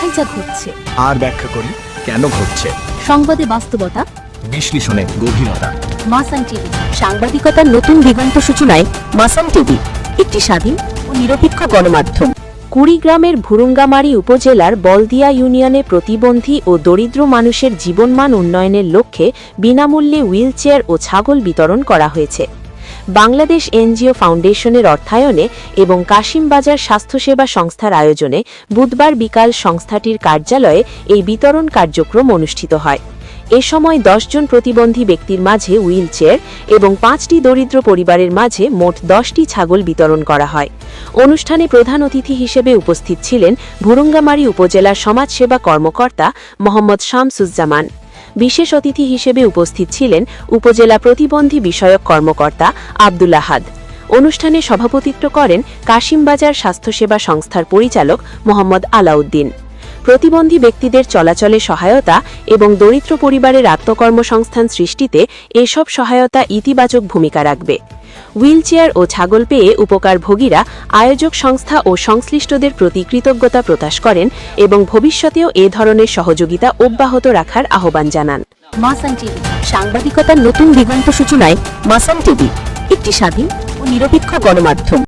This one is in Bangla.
কোথায় যা ঘটছে আর ব্যাখ্যা করি কেন ঘটছে? সংবাদে বাস্তবতা বিশ্লেষণে গভীরতা। মাসান টিভি সাংবাদিকতার নতুন দিগন্ত সূচনায় মাসান টিভি একটি স্বাধীন ও নিরপেক্ষ গণমাধ্যম। কুড়িগ্রামের ভুরুঙ্গামারী উপজেলার বলদিয়া ইউনিয়নে প্রতিবন্ধী ও দরিদ্র মানুষের জীবনমান উন্নয়নের লক্ষ্যে বিনামূল্যে হুইলচেয়ার ও ছাগল বিতরণ করা হয়েছে। বাংলাদেশ এনজিও ফাউন্ডেশনের অর্থায়নে এবং কাশিমবাজার স্বাস্থ্যসেবা সংস্থার আয়োজনে বুধবার বিকাল সংস্থাটির কার্যালয়ে এই বিতরণ কার্যক্রম অনুষ্ঠিত হয়। এ সময় জন প্রতিবন্ধী ব্যক্তির মাঝে হুইলচেয়ার এবং পাঁচটি দরিদ্র পরিবারের মাঝে মোট দশটি ছাগল বিতরণ করা হয়। অনুষ্ঠানে প্রধান অতিথি হিসেবে উপস্থিত ছিলেন ভুরুঙ্গামারী উপজেলার সমাজসেবা কর্মকর্তা মোহাম্মদ শামসুজ্জামান। বিশেষ অতিথি হিসেবে উপস্থিত ছিলেন উপজেলা প্রতিবন্ধী বিষয়ক কর্মকর্তা আব্দুল আহাদ। অনুষ্ঠানে সভাপতিত্ব করেন কাশিমবাজার স্বাস্থ্যসেবা সংস্থার পরিচালক মোহাম্মদ আলাউদ্দিন। প্রতিবন্ধী ব্যক্তিদের চলাচলে সহায়তা এবং দরিদ্র পরিবারের আত্মকর্মসংস্থান সৃষ্টিতে এসব সহায়তা ইতিবাচক ভূমিকা রাখবে। হুইলচেয়ার ও ছাগল পেয়ে উপকার ভোগীরা আয়োজক সংস্থা ও সংশ্লিষ্টদের প্রতি কৃতজ্ঞতা প্রকাশ করেন এবং ভবিষ্যতেও এ ধরনের সহযোগিতা অব্যাহত রাখার আহ্বান জানান। মাসান টিভি, সাংবাদিকতার নতুন দিগন্ত সূচনায় মাসান টিভি, একটি স্বাধীন ও নিরপেক্ষ গণমাধ্যম।